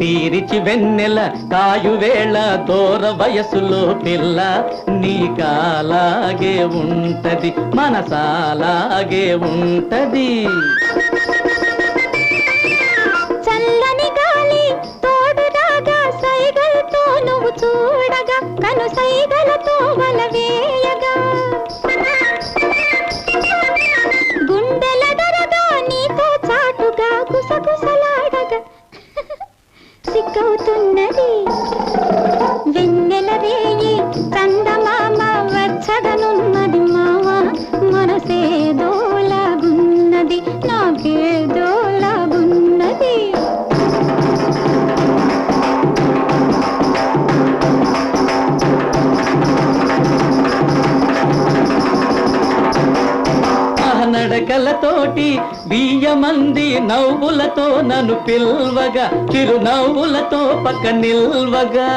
తీరిచి వెన్నెల కాయువేళ దూర వయసులో పిల్ల నీ కాలాగే ఉంటది మనసాలాగే ఉంటది. చూడగా కను సైగలతో వలవేయగా నడకలతోటి బియ్యమంది నవ్వులతో నన్ను పిల్వగా చిరునవ్వులతో పక్క నిల్వగా.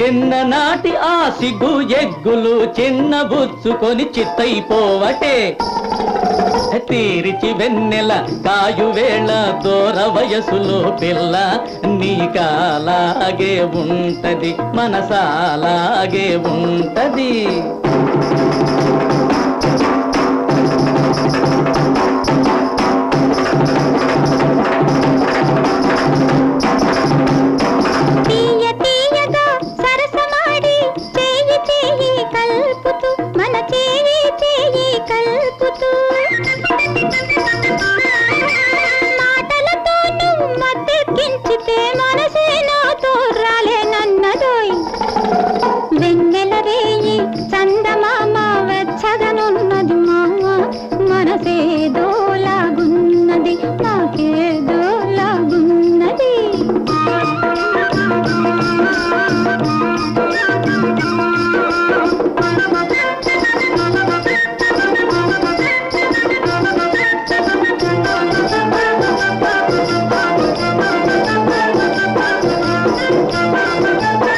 చిన్ననాటి ఆ సిగ్గు ఎగ్గులు చిన్న బుచ్చుకొని చిత్తైపోవటే. తీరిచి వెన్నెల కాయువేళ దూర వయసులో పిల్ల నీకాలాగే ఉంటది మనసాలాగే ఉంటది. Thank you.